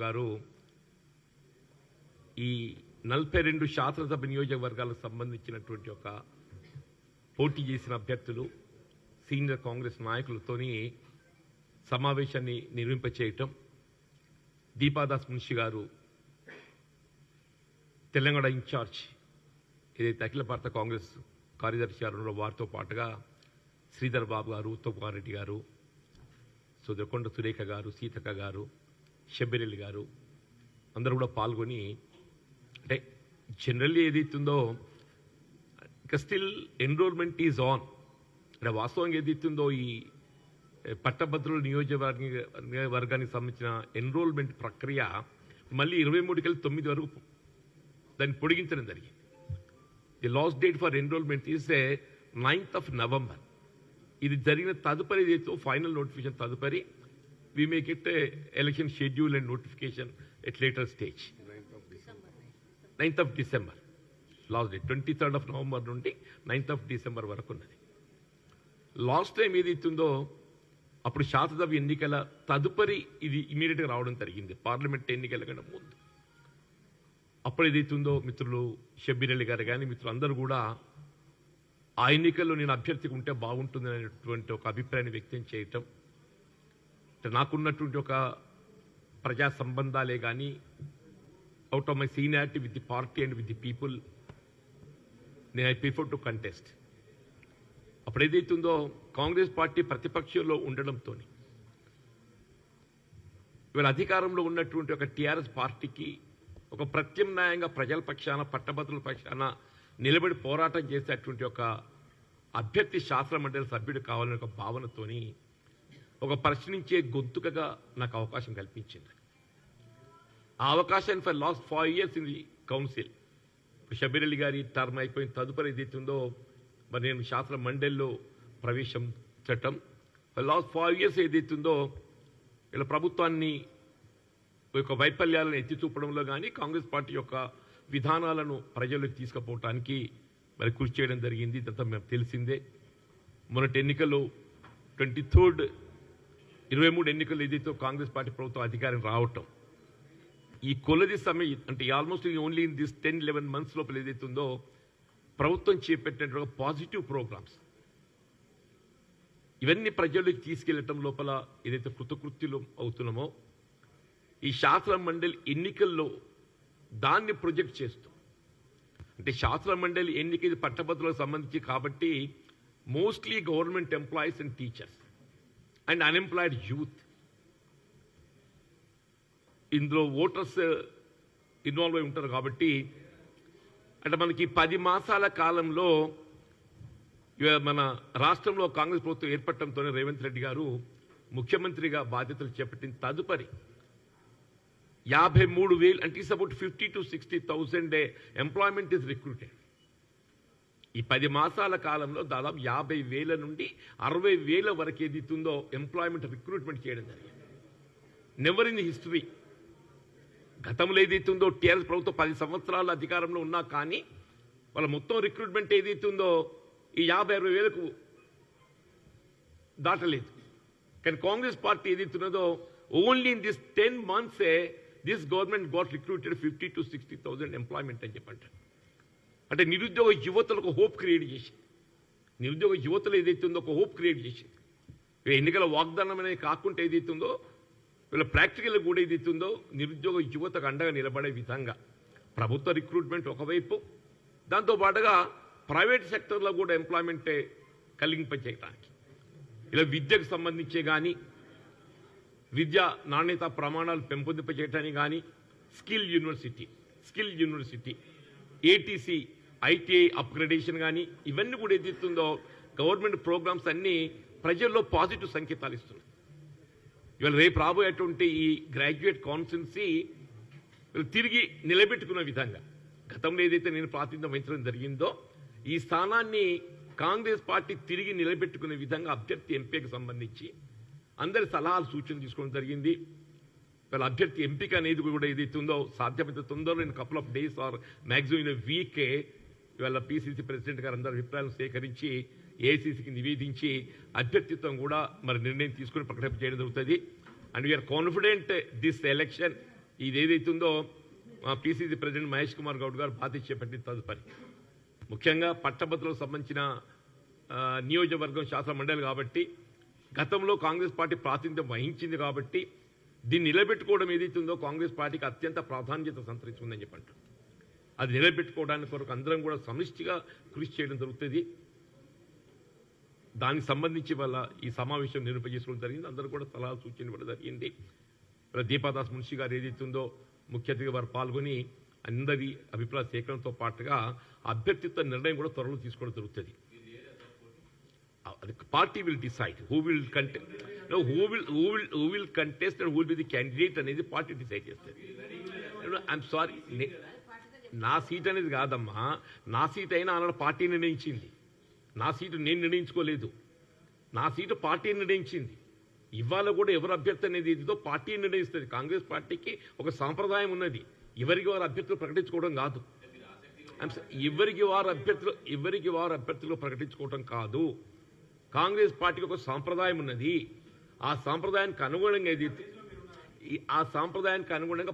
గారు ఈ నలభై రెండు శాసనసభ నియోజకవర్గాలకు సంబంధించినటువంటి ఒక పోటీ చేసిన అభ్యర్థులు సీనియర్ కాంగ్రెస్ నాయకులతోని సమావేశాన్ని నిర్మింపచేయటం దీపాదాస్ మున్షి గారు తెలంగాణ ఇన్ఛార్జ్ ఏదైతే అఖిల భారత కాంగ్రెస్ కార్యదర్శి గారు వారితో పాటుగా శ్రీధర్ బాబు గారు ఉత్తమ్ కుమార్ రెడ్డి గారు సుదరకొండ సురేఖ గారు సీతక్క గారు షబ్బిరెల్లి గారు. అందరూ కూడా పాల్గొని అంటే జనరల్లీ ఏదైతుందో ఇంకా స్టిల్ ఎన్రోల్మెంట్ ఈజ్ ఆన్ అంటే వాస్తవంగా ఏదైతుందో ఈ పట్టభద్రుల నియోజకవర్గ వర్గానికి సంబంధించిన ఎన్రోల్మెంట్ ప్రక్రియ మళ్ళీ ఇరవై మూడుకెళ్ళి తొమ్మిది వరకు దాన్ని పొడిగించడం జరిగింది. The last date for enrolment is a ninth of November ఇది జరిగిన తదుపరి ఏదైతే ఫైనల్ నోటిఫికేషన్ తదుపరి we may it election schedule and notification at later stage ninth of December last day twenty third of November నుండి ninth of December వరకు ఉన్నది. Last time ఏదైతుందో అప్పుడు శాసనసభ ఎన్నికల తదుపరి ఇది ఇమీడియట్గా రావడం జరిగింది. పార్లమెంట్ ఎన్నికల కన్నా ముందు. అప్పుడు ఏదైతుందో మిత్రులు షబ్బీర్ అలీ గారు కానీ మిత్రులు అందరూ కూడా ఆ ఎన్నికల్లో నేను అభ్యర్థిగా ఉంటే బాగుంటుంది అనేటువంటి ఒక అభిప్రాయాన్ని వ్యక్తం చేయటం నాకున్నటువంటి ఒక ప్రజా సంబంధాలే కానీ out of my seniority with the party and with the people నేను ఐ ప్రిఫర్ టు కంటెస్ట్ అప్పుడు ఏదైతుందో కాంగ్రెస్ పార్టీ ప్రతిపక్షంలో ఉండడంతో ఇవాళ అధికారంలో ఉన్నటువంటి ఒక టీఆర్ఎస్ పార్టీకి ఒక ప్రత్యామ్నాయంగా ప్రజల పక్షాన పట్టభద్రుల పక్షాన నిలబడి పోరాటం చేసేటువంటి ఒక అభ్యర్థి శాస్త్ర మండలి సభ్యుడు కావాలనే ఒక భావనతోని ఒక ప్రశ్నించే గొంతుకగా నాకు అవకాశం కల్పించింది. ఆ అవకాశాన్ని for last five years in the council Shabbir Ali గారి టర్మ్ అయిపోయిన తదుపరి ఏదైతుందో మరి నేను శాస్త్ర మండలిలో ప్రవేశం ఫర్ లాస్ట్ ఫైవ్ ఇయర్స్ ఏదైతుందో ఇలా ప్రభుత్వాన్ని యొక్క వైఫల్యాలను ఎత్తి చూపడంలో కానీ కాంగ్రెస్ పార్టీ యొక్క విధానాలను ప్రజలకు తీసుకుపోవటానికి మరి కృషి చేయడం జరిగింది. ఇదంతా మేము తెలిసిందే. మొన్నటి ఎన్నికల్లో ట్వంటీ థర్డ్ ఇరవై మూడు ఎన్నికలు ఏదైతే కాంగ్రెస్ పార్టీ ప్రభుత్వం అధికారం రావటం. ఈ కొలది సమయం అంటే almost only in this ten eleven months లోపల ఏదైతుందో ప్రభుత్వం చేపట్టినటువంటి పాజిటివ్ ప్రోగ్రామ్స్ ఇవన్నీ ప్రజలకు తీసుకెళ్ళటం లోపల ఏదైతే కృతకృత్యులు అవుతున్నామో ఈ శాస్త్ర మండలి ఎన్నికల్లో దాన్ని ప్రొజెక్ట్ చేస్తూ. అంటే శాస్త్ర మండలి ఎన్నిక ఇది పట్టభద్రులకు సంబంధించి కాబట్టి mostly government employees and teachers and unemployed youth. ఇందులో ఓటర్స్ ఇన్వాల్వ్ అయి ఉంటారు కాబట్టి అంటే మనకి పది మాసాల కాలంలో మన రాష్ట్రంలో కాంగ్రెస్ ప్రభుత్వం ఏర్పడటంతోనే రేవంత్ రెడ్డి గారు ముఖ్యమంత్రిగా బాధ్యతలు చేపట్టిన తదుపరి యాభై మూడు వేలు అంటే is about fifty to sixty thousand employment is recruited ఈ పది మాసాల కాలంలో దాదాపు యాభై వేల నుండి అరవై వేల వరకు ఏదైతుందో ఎంప్లాయ్మెంట్ రిక్రూట్మెంట్ చేయడం జరిగింది. నెవర్ ఇన్ హిస్టరీ గతంలో ఏదైతుందో టీఆర్ఎస్ ప్రభుత్వం పది సంవత్సరాల అధికారంలో ఉన్నా కానీ వాళ్ళ మొత్తం రిక్రూట్మెంట్ ఏదైతుందో ఈ యాభై అరవై వేలకు దాటలేదు. కానీ కాంగ్రెస్ పార్టీ ఏదైతున్నదో only in this ten మంత్సే this government got recruited fifty to sixty thousand employment అని చెప్పంటారు. అంటే నిరుద్యోగ యువతలకు హోప్ క్రియేట్ చేసింది. నిరుద్యోగ యువతలు ఏదైతే ఉందో ఒక హోప్ క్రియేట్ చేసింది. ఇక ఎన్నికల వాగ్దానం అనేది కాకుండా ఏదైతే ఉందో వీళ్ళ ప్రాక్టికల్ కూడా ఏదైతే ఉందో నిరుద్యోగ యువతకు అండగా నిలబడే విధంగా ప్రభుత్వ రిక్రూట్మెంట్ ఒకవైపు దాంతో పాటుగా ప్రైవేట్ సెక్టర్లో కూడా ఎంప్లాయ్మెంటే కలిగింపచేయడానికి ఇలా విద్యకు సంబంధించే కానీ విద్య నాణ్యత ప్రమాణాలు పెంపొందింపచేయటానికి కానీ skill university skill university ATC ITI upgradation కానీ ఇవన్నీ కూడా ఏదైతుందో గవర్నమెంట్ ప్రోగ్రామ్స్ అన్నీ ప్రజల్లో పాజిటివ్ సంకేతాలు ఇస్తున్నాయి. ఇవాళ రేపు రాబోయేటువంటి ఈ గ్రాడ్యుయేట్ కాన్ఫరెన్సీ తిరిగి నిలబెట్టుకున్న విధంగా గతంలో ఏదైతే నేను ప్రాతినిధ్యం వహించడం జరిగిందో ఈ స్థానాన్ని కాంగ్రెస్ పార్టీ తిరిగి నిలబెట్టుకునే విధంగా అభ్యర్థి ఎంపీకి సంబంధించి అందరి సలహాలు సూచనలు తీసుకోవడం జరిగింది. వాళ్ళ అభ్యర్థి ఎంపిక అనేది కూడా ఏదైతే ఉందో సాధ్యమైతే తొందరలో నేను couple of days or maximum in వీకే ఇవాళ పీసీసీ ప్రెసిడెంట్ గారు అందరి అభిప్రాయాలు సేకరించి ఏసీసీకి నివేదించి అభ్యర్థిత్వం కూడా మరి నిర్ణయం తీసుకుని ప్రకటన చేయడం జరుగుతుంది. And we're confident this election ఇది ఏదైతుందో మా పిసిసి ప్రెసిడెంట్ మహేష్ కుమార్ గౌడ్ గారు బాధ్యత చేపట్టిన తదుపరి ముఖ్యంగా పట్టభద్రులకు సంబంధించిన నియోజకవర్గం శాసన మండలి కాబట్టి గతంలో కాంగ్రెస్ పార్టీ ప్రాతినిధ్యం వహించింది కాబట్టి దీన్ని నిలబెట్టుకోవడం ఏదైతుందో కాంగ్రెస్ పార్టీకి అత్యంత ప్రాధాన్యత సంతరించుకుందని చెప్పంటారు. అది నిలబెట్టుకోవడానికి కొరకు అందరం కూడా సమిష్టిగా కృషి చేయడం జరుగుతుంది. దానికి సంబంధించి వల్ల ఈ సమావేశం నిరూపజేసుకోవడం జరిగింది. అందరూ కూడా సలహా సూచన ఇవ్వడం జరిగింది. దీపాదాస్ మున్షి గారు ఏదైతుందో ముఖ్య అతిథిగా వారు పాల్గొని అందరి అభిప్రాయ సేకరణతో పాటుగా అభ్యర్థిత్వ నిర్ణయం కూడా త్వరలో తీసుకోవడం జరుగుతుంది. Party will decide. Who will కంటే who will who will who will contest and who will be the candidate అనేది పార్టీ డిసైడ్ చేస్తుంది. ఐఎమ్ సారీ నా సీట్ అనేది కాదమ్మా. నా సీట్ అయినా ఆనాడు పార్టీ నిర్ణయించింది. నా సీటు నేను నిర్ణయించుకోలేదు. నా సీటు పార్టీ నిర్ణయించింది. ఇవాళ కూడా ఎవరు అభ్యర్థి అనేది ఏదో పార్టీ నిర్ణయిస్తుంది. కాంగ్రెస్ పార్టీకి ఒక సాంప్రదాయం ఉన్నది. ఎవరికి వారు అభ్యర్థులు ప్రకటించుకోవడం కాదు. ఎవరికి వారు అభ్యర్థులు ఎవరికి వారు అభ్యర్థులు ప్రకటించుకోవడం కాదు. కాంగ్రెస్ పార్టీకి ఒక సాంప్రదాయం ఉన్నది. ఆ సాంప్రదాయానికి అనుగుణంగా ఏది ఆ సాంప్రదాయానికి అనుగుణంగా